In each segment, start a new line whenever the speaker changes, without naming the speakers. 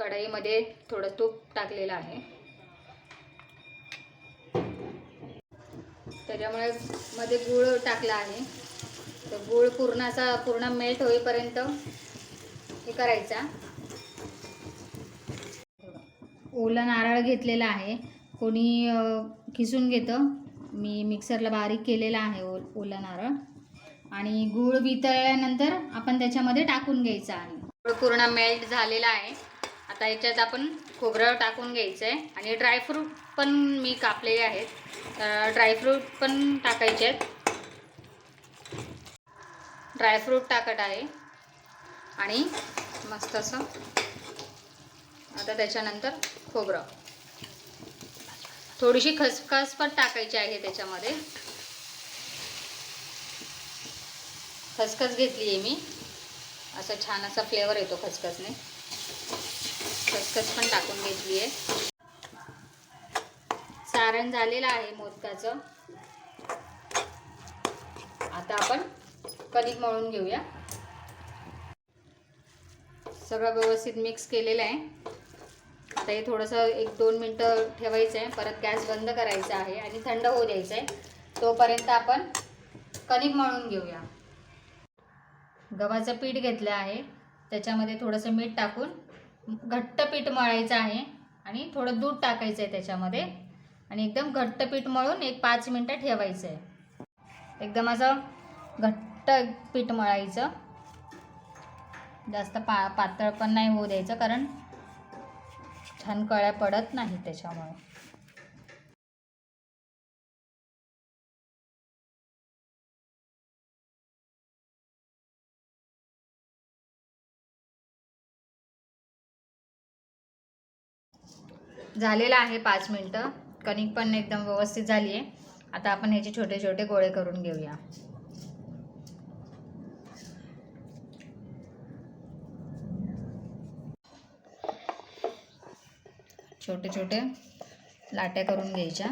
कढईमध्ये थोडं तूप टाकलेलं आहे. त्याच्यामुळे मध्ये गूळ टाकला आहे. तर गूळ पूर्ण असा पूर्ण मेल्ट होईपर्यंत हे करायचा. ओला नारळ घेतलेला आहे. कोणी खिसून घेतं. मी मिक्सरला बारीक केलेला आहे ओ ओला नारळ. आणि गूळ वितळल्यानंतर आपण त्याच्यामध्ये टाकून घ्यायचा आहे. गूळ पूर्ण मेल्ट झालेला आहे. आता याच्यात आपण खोबरं टाकून घ्यायचं आहे आणि ड्रायफ्रूट पण मी कापलेले आहेत. ड्रायफ्रूट पण टाकायचे आहेत. ड्रायफ्रूट टाकत आहे. आणि मस्त असं आता त्याच्यानंतर खोबरं. थोडीशी खसखस पण टाकायची आहे त्याच्यामध्ये. खसखस घेतली आहे मी. असं छान असा फ्लेवर येतो खसखसने. खसखस पण टाकून घेतली आहे. सारण झालेलं आहे मोदकाचं. आता आपण कणिक मळून घेऊया. सगळं व्यवस्थित मिक्स केलेलं आहे. आता हे थोडंसं एक दोन मिनटं ठेवायचं आहे. परत गॅस बंद करायचा आहे आणि थंड होऊ द्यायचं आहे. तोपर्यंत आपण कणिक मळून घेऊया. गव्हाचं पीठ घेतलं आहे. त्याच्यामध्ये थोडंसं मीठ टाकून घट्ट पीठ मळायचं आहे आणि थोडं दूध टाकायचं आहे त्याच्यामध्ये. आणि एकदम घट्ट पीठ मळून एक पाच मिनटं ठेवायचं आहे एकदम असं घट्ट पीठ मळायचं. जास्त पा पातळ पण नाही होऊ द्यायचं कारण छान कळ्या पडत नाही त्याच्यामुळे. झालेलं आहे पाच मिनटं. कणिक पण एकदम व्यवस्थित झाली आहे आता आपण ह्याचे छोटे छोटे गोळे करून घेऊया. छोटे छोटे लाट्या करून घ्यायच्या.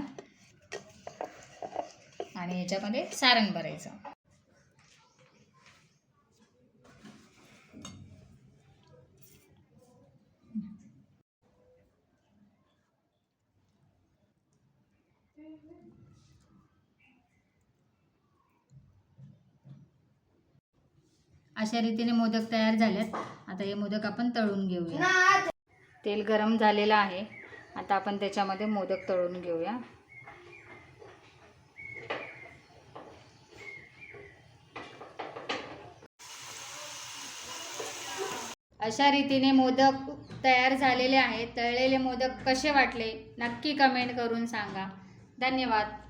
आणि ह्याच्यामध्ये सारण भरायचं. अशा रीतीने मोदक तयार झालेत. आता हे मोदक आपण तळून घेऊया. तेल गरम झालेलं आहे. आता आपण त्याच्यामध्ये मोदक तळून घेऊया. अशा रीतीने मोदक तयार झालेले आहेत. तळलेले मोदक कसे वाटले? नक्की कमेंट करून सांगा. धन्यवाद.